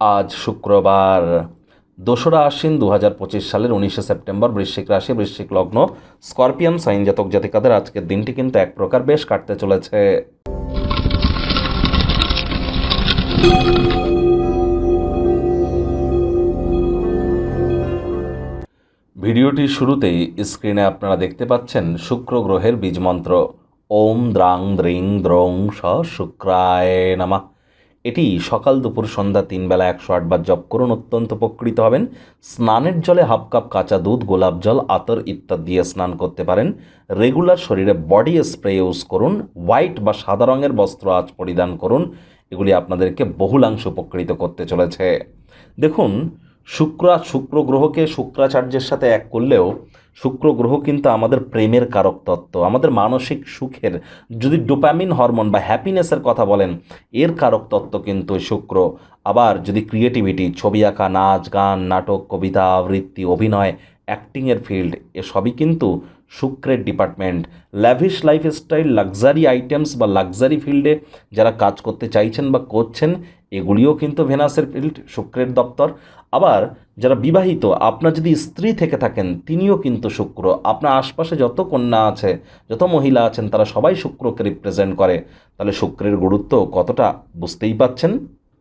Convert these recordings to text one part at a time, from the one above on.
আজ শুক্রবার। দোসরা আশ্বিন দু হাজার পঁচিশ সালের উনিশে সেপ্টেম্বর বৃশ্চিক রাশি, বৃশ্চিক লগ্ন, স্করপিয়ান, সাইন জাতক জাতিকাদের আজকের দিনটি কিন্তু এক প্রকার বেশ কাটতে চলেছে। ভিডিওটির শুরুতেই স্ক্রিনে আপনারা দেখতে পাচ্ছেন শুক্র গ্রহের বীজমন্ত্র ওম দ্রাং দ্রিং দ্রং স শুক্রায় নামা। এটি সকাল দুপুর সন্ধ্যা তিন বেলা একশো আটবার জপ করুন, অত্যন্ত উপকৃত হবেন। স্নানের জলে হাফ কাপ কাঁচা দুধ, গোলাপ জল, আতর ইত্যাদি দিয়ে স্নান করতে পারেন। রেগুলার শরীরে বডি স্প্রে ইউজ করুন, হোয়াইট বা সাদা রঙের বস্ত্র আজ পরিধান করুন। এগুলি আপনাদেরকে বহুলাংশ উপকৃত করতে চলেছে। দেখুন, শুক্র শুক্র গ্রহকে শুক্রাচার্যের সাথে এক করলেও শুক্র গ্রহ কিন্তু আমাদের প্রেমের কারক তত্ত্ব, আমাদের মানসিক সুখের। যদি ডোপামিন হরমোন বা হ্যাপিনেসের কথা বলেন, এর কারক তত্ত্ব কিন্তু শুক্র। আবার যদি ক্রিয়েটিভিটি, ছবি আঁকা, নাচ, গান, নাটক, কবিতা, আবৃত্তি, অভিনয়, অ্যাক্টিংয়ের ফিল্ড, এসবই কিন্তু শুক্রের department lavish lifestyle luxury items বা লাক্সারি ফিল্ডে যারা কাজ করতে চাইছেন বা করছেন, এগুলিও কিন্তু ভেনাসের ফিল্ড শুক্রের দপ্তর। আবার যারা বিবাহিত, আপনার যদি স্ত্রী থেকে থাকেন, তিনিও কিন্তু শুক্র। আপনার আশপাশে যত কন্যা আছে, যত মহিলা আছেন, তারা সবাই শুক্রকে রিপ্রেজেন্ট করে। তাহলে শুক্রের গুরুত্ব কতটা বুঝতেই পাচ্ছেন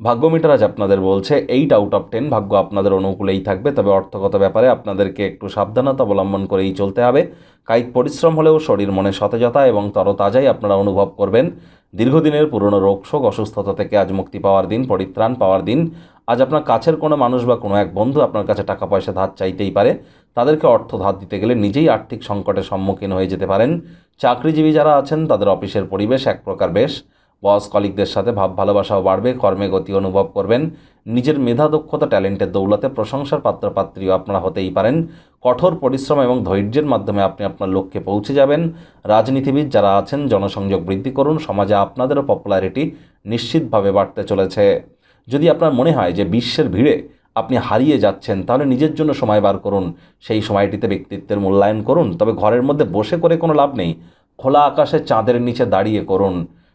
ভাগ্যমিটার আজ আপনাদের বলছে এইট আউট অফ টেন ভাগ্য আপনাদের অনুকূলেই থাকবে, তবে অর্থগত ব্যাপারে আপনাদেরকে একটু সাবধানতা অবলম্বন করেই চলতে হবে। কায়িক পরিশ্রম হলেও শরীর মনে সতেজতা এবং তরতাজাই আপনারা অনুভব করবেন। দীর্ঘদিনের পুরনো রোগশোক অসুস্থতা থেকে আজ মুক্তি পাওয়ার দিন, পরিত্রাণ পাওয়ার দিন। আজ আপনার কাছের কোনো মানুষ বা কোনো এক বন্ধু আপনার কাছে টাকা পয়সা ধার চাইতেই পারে। তাদেরকে অর্থ ধার দিতে গেলে নিজেই আর্থিক সংকটের সম্মুখীন হয়ে যেতে পারেন। চাকরিজীবী যারা আছেন, তাদের অফিসের পরিবেশ এক প্রকার বেশ। বস কলিকদের সাথে ভাব ভালোবাসাও বাড়বে, কর্মে গতি অনুভব করবেন। নিজের মেধা, দক্ষতা, ট্যালেন্টের দৌলতে প্রশংসার পাত্রপাত্রীও আপনারা হতেই পারেন। কঠোর পরিশ্রম এবং ধৈর্যের মাধ্যমে আপনি আপনার লক্ষ্যে পৌঁছে যাবেন। রাজনীতিবিদ যারা আছেন, জনসংযোগ বৃদ্ধি করুন। সমাজে আপনাদেরও পপুলারিটি নিশ্চিতভাবে বাড়তে চলেছে। যদি আপনার মনে হয় যে বিশ্বের ভিড়ে আপনি হারিয়ে যাচ্ছেন, তাহলে নিজের জন্য সময় বার করুন। সেই সময়টিতে ব্যক্তিত্বের মূল্যায়ন করুন। তবে ঘরের মধ্যে বসে করে কোনো লাভ নেই। খোলা আকাশে চাঁদের নিচে দাঁড়িয়ে করুন।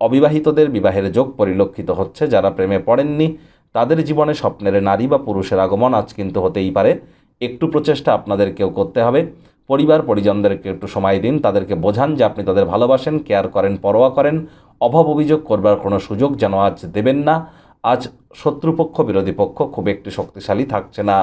অবিবাহিতদের বিবাহের যোগ পরিলক্ষিত হচ্ছে, যারা প্রেমে পড়েননি, তাদের জীবনে স্বপ্নের নারী বা পুরুষের আগমন আজ কিন্তু হতেই পারে। একটু প্রচেষ্টা আপনাদেরকেও করতে হবে। পরিবার, পরিজনদেরকে একটু সময় দিন, তাদেরকে বোঝান যে আপনি তাদের ভালোবাসেন, কেয়ার করেন, পরোয়া করেন। অভাব অভিযোগ করবার কোনো সুযোগ যেন আজ দেবেন না। আজ শত্রুপক্ষ, বিরোধী পক্ষ খুব একটি শক্তিশালী থাকছে না।